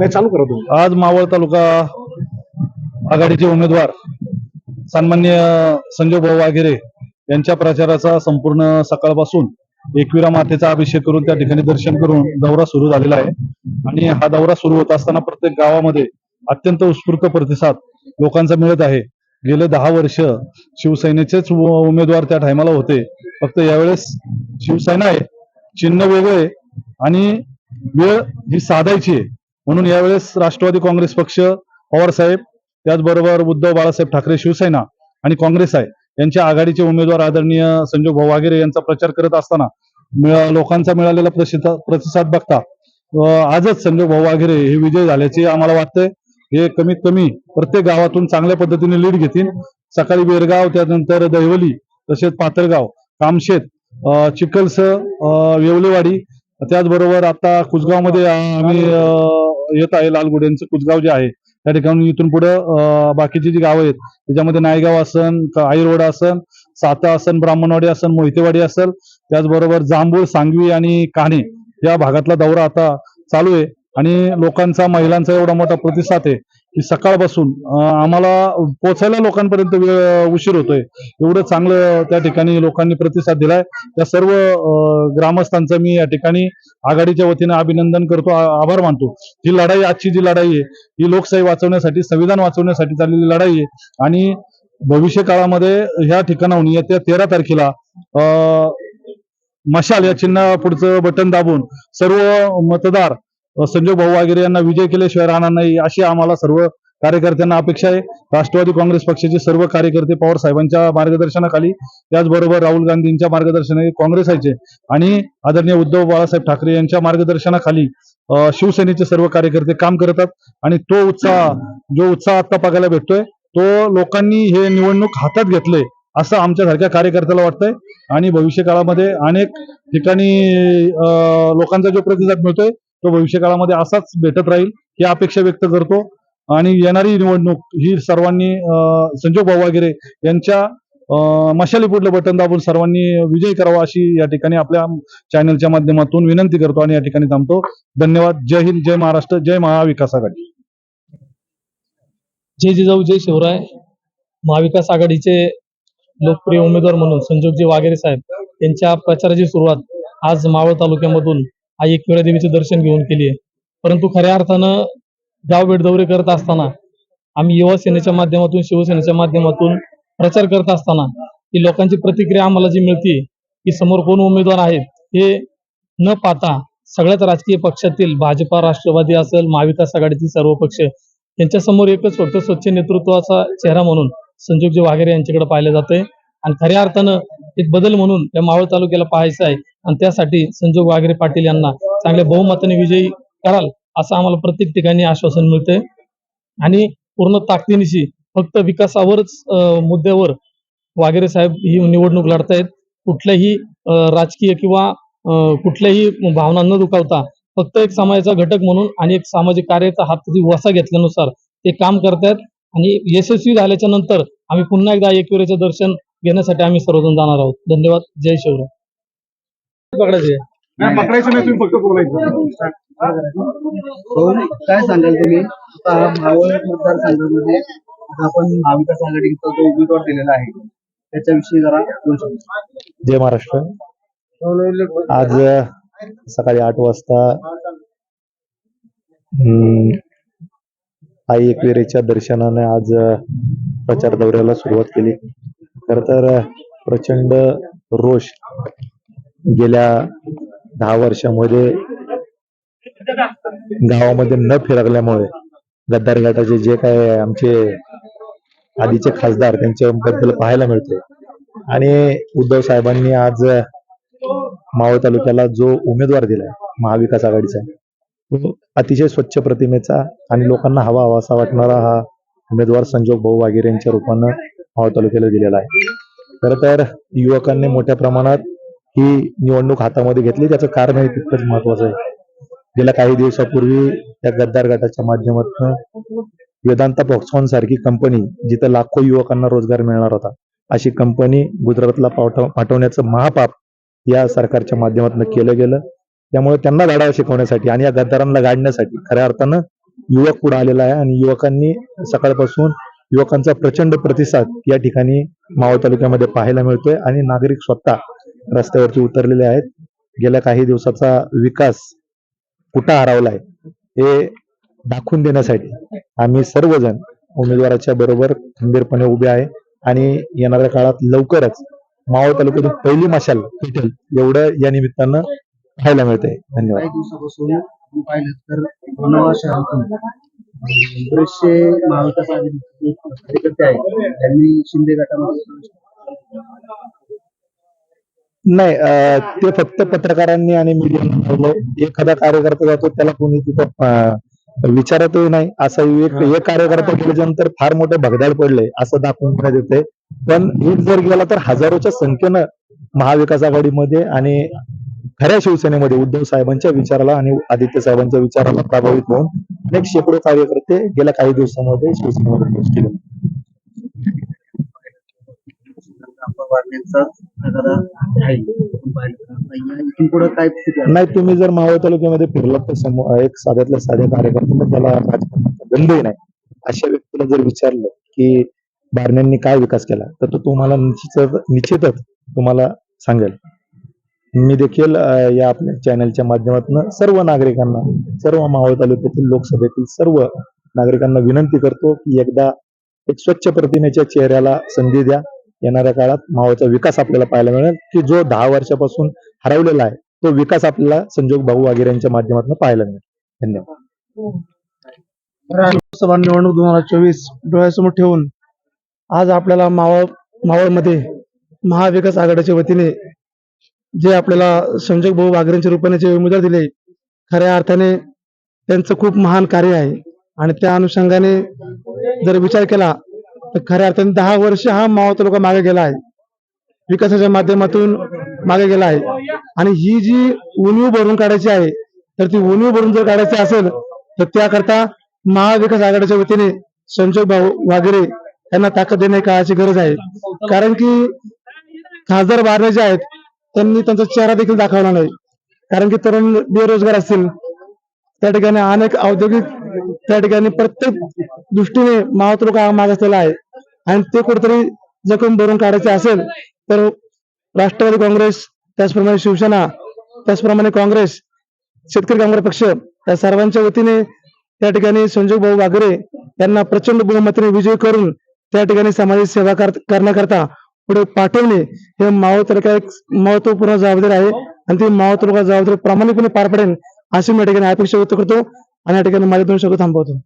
नाही चालू करा तुम्ही. आज मावळ तालुका आघाडीचे उमेदवार सन्मान्य संजय भाऊ वाघेरे यांच्या प्रचाराचा संपूर्ण सकाळपासून एकविरा मातेचा अभिषेक करून त्या ठिकाणी दर्शन करून दौरा सुरू झालेला आहे. आणि हा दौरा सुरू होत असताना प्रत्येक गावामध्ये अत्यंत उत्स्फूर्त प्रतिसाद लोकांचा मिळत आहे. गेले दहा वर्ष शिवसेनेचेच उमेदवार त्या टायमाला होते. फक्त यावेळेस शिवसेना आहे. चिन्ह वेगळे आणि वेळ ही साधायची आहे. म्हणून यावेळेस राष्ट्रवादी काँग्रेस पक्ष पवारसाहेब त्याचबरोबर उद्धव बाळासाहेब ठाकरे शिवसेना आणि काँग्रेस आहे यांच्या आघाडीचे उमेदवार आदरणीय संजय भाऊ वाघेरे यांचा प्रचार करत असताना लोकांचा मिळालेला प्रतिसाद बघता आजच संजय भाऊ वाघेरे हे विजय झाल्याचे आम्हाला वाटतंय. हे कमीत कमी प्रत्येक गावातून चांगल्या पद्धतीने लीड घेतील. सकाळी बेरगाव त्यानंतर दहिवली तसेच पातळगाव कामशेत अं, चिखलस येवलेवाडी त्याचबरोबर आता कुसगावमध्ये आम्ही येत आहे लालगुड्यांचं कुचगाव जे आहे त्या ठिकाणी इथून पुढे बाकीची जी गावं आहेत त्याच्यामध्ये नायगाव असन आईरोड असन साता असन ब्राह्मणवाडी असन मोहितेवाडी असेल त्याचबरोबर जांभूळ सांगवी आणि काणे या भागातला दौरा आता चालू आहे. आणि लोकांचा महिलांचा एवढा मोठा प्रतिसाद आहे की सकाळपासून आम्हाला पोचायला लोकांपर्यंत वेळ उशीर होतोय. एवढं चांगलं त्या ठिकाणी लोकांनी प्रतिसाद दिलाय. त्या सर्व ग्रामस्थांचं मी या ठिकाणी आघाडीच्या वतीनं अभिनंदन करतो. आभार मानतो. ही लढाई आजची जी लढाई आहे ही लोकशाही वाचवण्यासाठी संविधान वाचवण्यासाठी चाललेली लढाई आहे. आणि भविष्य काळामध्ये ह्या ठिकाणाहून येत्या तेरा तारखेला मशाल या चिन्हा पुढचं बटन दाबून सर्व मतदार संजय भाऊ वागेरे यांना विजय केल्याशिवाय राहणार नाही अशी आम्हाला सर्व कार्यकर्त्यांना अपेक्षा आहे. राष्ट्रवादी काँग्रेस पक्षाचे सर्व कार्यकर्ते पवार साहेबांच्या मार्गदर्शनाखाली त्याचबरोबर राहुल गांधींच्या मार्गदर्शनाखाली काँग्रेस आहे. आणि आदरणीय उद्धव बाळासाहेब ठाकरे यांच्या मार्गदर्शनाखाली शिवसेनेचे सर्व कार्यकर्ते काम करतात. आणि तो उत्साह जो उत्साह आता बघायला भेटतोय तो लोकांनी हे निवडणूक हातात घेतले असं आमच्यासारख्या कार्यकर्त्याला वाटतंय. आणि भविष्य काळामध्ये अनेक ठिकाणी लोकांचा जो प्रतिसाद मिळतोय तो भविष्य काळामध्ये असाच भेटत राहील ही अपेक्षा व्यक्त करतो. आणि येणारी निवडणूक ही सर्वांनी संजोग भाऊ वगैरे यांच्या मशाली पुढलं बटन दाबून सर्वांनी विजय करावा अशी या ठिकाणी आपल्या चॅनलच्या माध्यमातून विनंती करतो आणि या ठिकाणी थांबतो. धन्यवाद. जय हिंद जय महाराष्ट्र जय महाविकास आघाडी. जय जिजाऊ जय शिवराय. महाविकास आघाडीचे लोकप्रिय उमेदवार म्हणून संजोगजी वागेरे साहेब यांच्या प्रचाराची सुरुवात आज मावळ तालुक्यामधून आई एकविरा देवीचे दर्शन घेऊन केली आहे. परंतु खऱ्या अर्थानं गाव भेटदौरे करत असताना आम्ही युवा सेनेच्या माध्यमातून शिवसेनेच्या माध्यमातून प्रचार करत असताना ही लोकांची प्रतिक्रिया आम्हाला जी मिळते की समोर कोण उमेदवार आहेत हे न पाहता सगळ्याच राजकीय पक्षातील भाजपा राष्ट्रवादी असेल महाविकास आघाडीतील सर्व पक्ष यांच्यासमोर एकच फक्त स्वच्छ नेतृत्वाचा चेहरा म्हणून संजोगजी वाघेरे यांच्याकडे पाहिलं जातंय. आणि खऱ्या अर्थानं एक बदल म्हणून या मावळ तालुक्याला पाहायचं आहे. आणि त्यासाठी संजोग वाघेरे पाटील यांना चांगल्या बहुमताने विजयी कराल असं आम्हाला प्रत्येक ठिकाणी आश्वासन मिळतंय. आणि पूर्ण ताकदीनिशी फक्त विकासावरच मुद्द्यावर वाघेरे साहेब ही निवडणूक लढतायत. कुठल्याही राजकीय किंवा कुठल्याही भावना न दुखावता फक्त एक समाजाचा घटक म्हणून आणि एक सामाजिक कार्याचा हात वसा घेतल्यानुसार ते काम करतायत. आणि यशस्वी झाल्याच्यानंतर आम्ही पुन्हा एकदा एकविरेचं दर्शन घेण्यासाठी आम्ही सर्वजण जाणार आहोत. धन्यवाद. जय शिवराय. पकडायचे नाही, पकडायचं नाही तुम्ही फक्त बोलायचं. हो, काय सांगाल तुम्ही? आता मावळ मतदारसंघामध्ये आपण महाविकास आघाडीचा जो उमेदवार दिलेला आहे त्याच्याविषयी जरा शब्द जय महाराष्ट्र. आज सकाळी आठ वाजता हम्म, आई एकविरेच्या दर्शनाने आज प्रचार दौऱ्याला सुरुवात केली. खर तर प्रचंड रोष गेल्या दहा वर्षामध्ये गावामध्ये न फिरकल्यामुळे गद्दार गटाचे जे काय आमचे आधीचे खासदार त्यांच्याबद्दल पाहायला मिळते आणि उद्धव साहेबांनी आज मावळ तालुक्याला जो उमेदवार दिलाय महाविकास आघाडीचा तो अतिशय स्वच्छ प्रतिमेचा आणि लोकांना हवा हवासा वाटणारा हा उमेदवार संजोग भाऊ वागेरे यांच्या रूपानं मावळ तालुक्याला दिलेला आहे. खरं तर युवकांनी मोठ्या प्रमाणात ही निवडणूक हातामध्ये घेतली. त्याचं कारणही तितकंच महत्वाचं आहे. गेल्या काही दिवसापूर्वी या गद्दार गटाच्या माध्यमातून वेदांता बॉक्सॉन सारखी कंपनी जिथं लाखो युवकांना रोजगार मिळणार होता अशी कंपनी गुजरातला पाठव पाठवण्याचं महापाप या सरकारच्या माध्यमातून केलं गेलं. त्यामुळे त्यांना धडा शिकवण्यासाठी आणि या गद्दारांना गाडण्यासाठी खऱ्या अर्थानं युवक पुढे आलेला आहे आणि युवकांनी सकाळपासून युवकांचा प्रचंड प्रतिसाद या ठिकाणी मावळ तालुक्यामध्ये पाहायला मिळतोय आणि नागरिक स्वतः रस्त्यावरती उतरलेले आहेत. गेल्या काही दिवसाचा विकास कुठं हरवलाय हे दाखवून देण्यासाठी आम्ही सर्वजण उमेदवाराच्या बरोबर खंबीरपणे उभे आहे आणि येणाऱ्या काळात लवकरच मावळ तालुक्यातून पहिली मशाल पेटेल एवढं या निमित्तानं पाहायला मिळतंय. धन्यवाद. बरेचसे महाविकास आघाडीचे कार्यकर्ते आहेत त्यांनी शिंदे गटामध्ये नाही ते फक्त पत्रकारांनी आणि मीडिया एखादा कार्यकर्ता जातो त्याला कोणी तिथं विचारतही नाही. असा एक एक कार्यकर्ता गेल्यानंतर फार मोठं भगदाड पडलंय असं दाखवून देण्यात येते पण एक जर गेला तर हजारोच्या संख्येनं महाविकास आघाडीमध्ये आणि खऱ्या शिवसेनेमध्ये उद्धव साहेबांच्या विचाराला आणि आदित्य साहेबांच्या विचाराला प्रभावित होऊन अनेक शेकडो कार्यकर्ते गेल्या काही दिवसांमध्ये शिवसेनेमध्ये प्रवेश केले. नाही तुम्ही जर मावळ तालुक्यामध्ये फिरलात तर समोर एक साध्यातल्या साध्या कार्यकर्त्याला त्याला राजकारणाचा गंधही नाही. अशा व्यक्तीला जर विचारलं की बारण्यांनी काय विकास केला तर तो तुम्हाला निश्चितच निश्चितच तुम्हाला सांगेल. मी देखील या आपल्या चॅनलच्या माध्यमातून सर्व नागरिकांना सर्व मावळ तालुक्यातील लोकसभेतील सर्व नागरिकांना विनंती करतो की एकदा एक स्वच्छ प्रतिमेच्या चेहऱ्याला संधी द्या. येणाऱ्या काळात मावळचा विकास आपल्याला पाहायला मिळेल की जो दहा वर्षापासून हरवलेला आहे तो विकास आपल्याला संजोग भाऊ वगैरे यांच्या माध्यमातून पाहायला मिळेल. धन्यवाद. लोकसभा निवडणूक दोन हजार चोवीस डोळ्यासमोर ठेवून आज आपल्याला मावळ मावळमध्ये महाविकास आघाडीच्या वतीने जे आपल्याला संजय भाऊ वागरेंच्या रूपाने जे उमेदवार दिले खऱ्या अर्थाने त्यांचं खूप महान कार्य आहे. आणि त्या अनुषंगाने जर विचार केला तर खऱ्या अर्थाने दहा वर्ष हा मावळ तालुका मागे गेला आहे. विकासाच्या माध्यमातून मागे गेला आहे. आणि ही जी उणीव भरून काढायची आहे तर ती उणीव भरून जर काढायची असेल तर त्याकरता महाविकास आघाडीच्या वतीने संजय भाऊ वागरे यांना ताकद देणे काळाची गरज आहे. कारण की खासदार बारणे जे आहेत त्यांनी त्यांचा चेहरा देखील दाखवला नाही. कारण की तरुण बेरोजगार असतील त्या ठिकाणी अनेक औद्योगिक त्या ठिकाणी प्रत्येक दृष्टीने मावतलोक हा मागासलेला आहे. आणि ते कुठेतरी जखम भरून काढायचे असेल तर राष्ट्रवादी काँग्रेस त्याचप्रमाणे शिवसेना त्याचप्रमाणे काँग्रेस शेतकरी कामगार पक्ष या सर्वांच्या वतीने त्या ठिकाणी संजय भाऊ वागरे यांना प्रचंड बहुमताने विजय करून त्या ठिकाणी समाजाची सेवा करण्याकरता पुढे पाठवणे हे मावळ तालुका एक महत्त्वपूर्ण जबाबदारी आहे. आणि ती मावळ तालुका जबाबदारी प्रामाणिकपणे पार पडेल अशी मी या ठिकाणी अपेक्षा व्यक्त करतो. आणि या ठिकाणी माझ्या दोन शब्द थांबवतो.